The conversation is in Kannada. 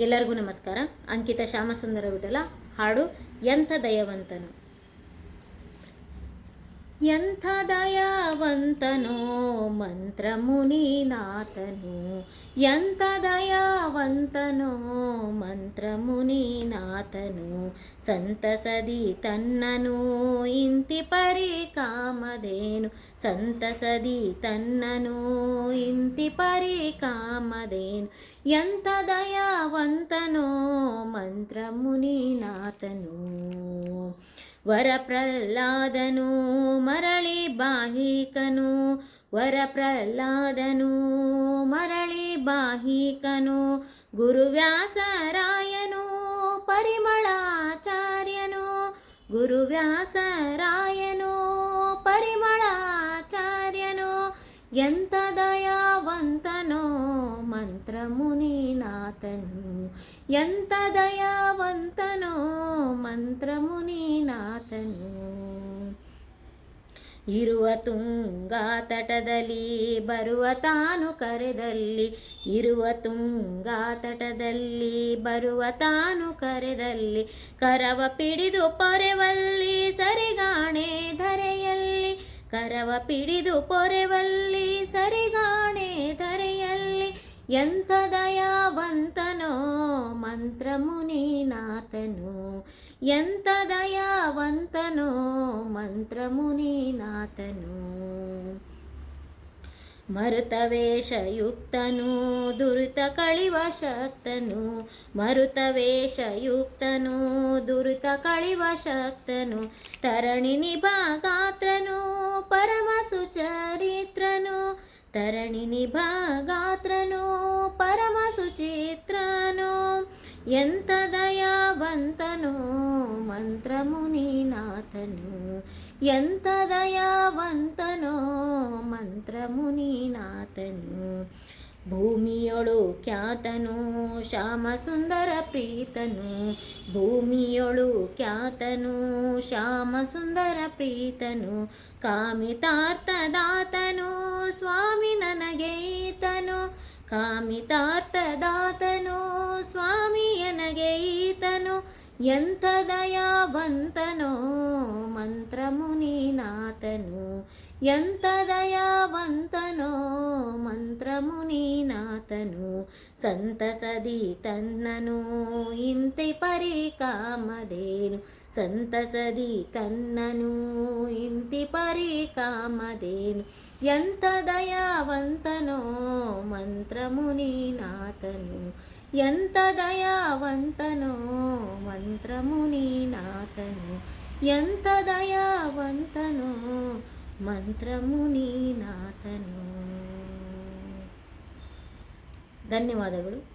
ಎಲ್ಲರಿಗೂ ನಮಸ್ಕಾರ. ಅಂಕಿತ ಶ್ಯಾಮಸುಂದರ ವಿಠಲ, ಹಾಡು ಎಂಥ ದಯವಂತನು. ಎಂಥ ದಯಾವಂತನೋ ಮಂತ್ರ ಮುನಿನಾಥನು ಎಂಥ ದಯಾವಂತನೋ ಮಂತ್ರ ಮುನಿನಾಥನು ಸಂತಸದಿ ತನ್ನನು, ಇಂತಿ ಪರಿ ಕಾಮದೇನು ಸಂತಸದಿ ತನ್ನನು, ಇಂತಿ ಪರಿ ಕಾಮದೇನು ಎಂಥ ದಯಾವಂತನೋ ಮಂತ್ರ ಮುನಿನಾಥನು ವರ ಪ್ರಹ್ಲಾದನು ಮರಳಿ ಬಾಹಿಕನು ವರ ಪ್ರಹ್ಲಾದನು ಮರಳಿ ಬಾಹಿಕನು ಗುರುವ್ಯಾಸರಾಯನು ಪರಿಮಳಾಚಾರ್ಯನು ಗುರುವ್ಯಾಸರಾಯನು ಮಂತ್ರ ಮುನಿನಾಥನು ಎಂಥ ದಯಾವಂತನೋ ಮಂತ್ರ ಮುನಿನಾಥನು ಇರುವ ತುಂಗಾ ತಟದಲ್ಲಿ, ಬರುವ ತಾನು ಕರೆದಲ್ಲಿ, ಇರುವ ತುಂಗಾ ತಟದಲ್ಲಿ, ಬರುವ ತಾನು ಕರೆದಲ್ಲಿ, ಕರವ ಪಿಡಿದು ಪೊರೆವಲ್ಲಿ ಸರಿಗಾಣೆ ಕರವ ಪಿಡಿದು ಪೊರೆವಲ್ಲಿ ಸರಿಗಾಣೆ ಧರೆಯಲ್ಲಿ ಎಂಥ ದಯಾವಂತನೋ ಮಂತ್ರ ಮುನಿನಾಥನು ಎಂಥ ದಯಾವಂತನೋ ಮಂತ್ರ ಮುನಿನಾಥನು ಮರುತವೇಷಯುಕ್ತನು ದುರಿತ ಕಳಿವ ಶಕ್ತನು ಮರುತವೇಷಯುಕ್ತನು ದುರಿತ ಕಳಿವ ಶಕ್ತನು ತರಣಿ ನಿಭಾಗಾತ್ರನು ಪರಮ ಸುಚರಿತ್ರನು ತರಣಿ ನಿಭಾಗಾತ್ರನು ಪರಮ ಸುಚಿತ್ರನು ಎಂಥ ದಯಾವಂತನು ಮಂತ್ರ ಮುನಿನಾಥನು ಎಂಥ ದಯಾವಂತನೋ ಮಂತ್ರ ಮುನಿನಾಥನು ಭೂಮಿಯೊಳು ಖ್ಯಾತನು ಶ್ಯಾಮ ಸುಂದರ ಪ್ರೀತನು ಭೂಮಿಯೊಳು ಖ್ಯಾತನು ಶ್ಯಾಮ ಸುಂದರ ಪ್ರೀತನು ಕಾಮಿತಾರ್ಥದಾತನು ಸ್ವಾಮಿ ನನಗೆ ಈತನು ಕಾಮಿತಾರ್ಥದಾತನು ಸ್ವಾಮಿ ನನಗೆ ಈತನು ಎಂಥ ದಯಾವಂತನೋ ಮಂತ್ರ ఎంత దయావంతనో మంత్రముని నాతను సంతసది తన్నను ఇంతి పరి కామదేను సంతసది తన్నను ఇంతి పరి కామదేను ఎంత దయావంతనో మంత్రముని నాతను ఎంత దయావంతనో మంత్రముని నాతను ఎంత దయావంతనో మంత్రము నీ నాతను ధన్యవాదములు.